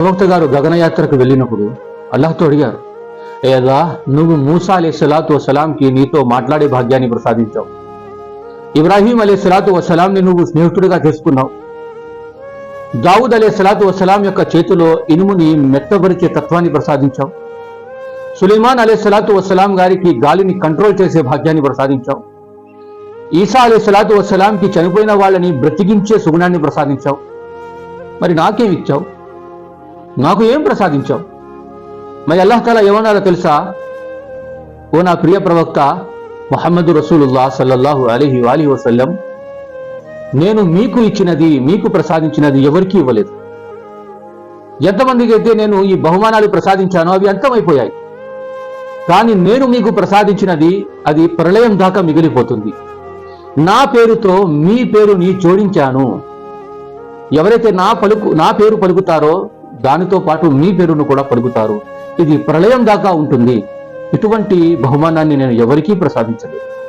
ప్రవక్త గారు గగనయాత్రకు వెళ్ళినప్పుడు అల్లాహ్తో అడిగారు ఏదా నువ్వు మూసా అలే సలాతు వసలాంకి నీతో మాట్లాడే భాగ్యాన్ని ప్రసాదించావు. ఇబ్రాహీం అలే సలాతు వసలాంని నువ్వు స్నేహితుడిగా చేసుకున్నావు. దావుద్ అలే సలాతు వసలాం యొక్క చేతిలో ఇనుముని మెత్తబరిచే తత్వాన్ని ప్రసాదించావు. సులేమాన్ అలే సలాతు వసలాం గారికి గాలిని కంట్రోల్ చేసే భాగ్యాన్ని ప్రసాదించావు. ఈసా అలే సలాతు వసలాంకి చనిపోయిన వాళ్ళని బ్రతికించే సుగుణాన్ని ప్రసాదించావు. మరి నాకేమిచ్చావు ఇచ్చావు? నాకు ఏం ప్రసాదించావు? మరి అల్లాహ్ తాలా ఏమన్నారో తెలుసా? ఓ నా ప్రియ ప్రవక్త మొహమ్మద్ రసూలుల్లా సల్లల్లాహు అలీహి అలీ వసల్లం నేను మీకు ఇచ్చినది మీకు ప్రసాదించినది ఎవరికీ ఇవ్వలేదు. ఎంతమందికి అయితే నేను ఈ బహుమానాలు ప్రసాదించానో అవి అంతమైపోయాయి. కానీ నేను మీకు ప్రసాదించినది అది ప్రళయం దాకా మిగిలిపోతుంది. నా పేరుతో మీ పేరుని జోడించాను. ఎవరైతే నా పలుకు నా పేరు పలుకుతారో దానితో పాటు మీ పేరును కూడా పలుకుతారు. ఇది ప్రళయం దాకా ఉంటుంది. ఇటువంటి బహుమానాన్ని నేను ఎవరికీ ప్రసాదించలేదు.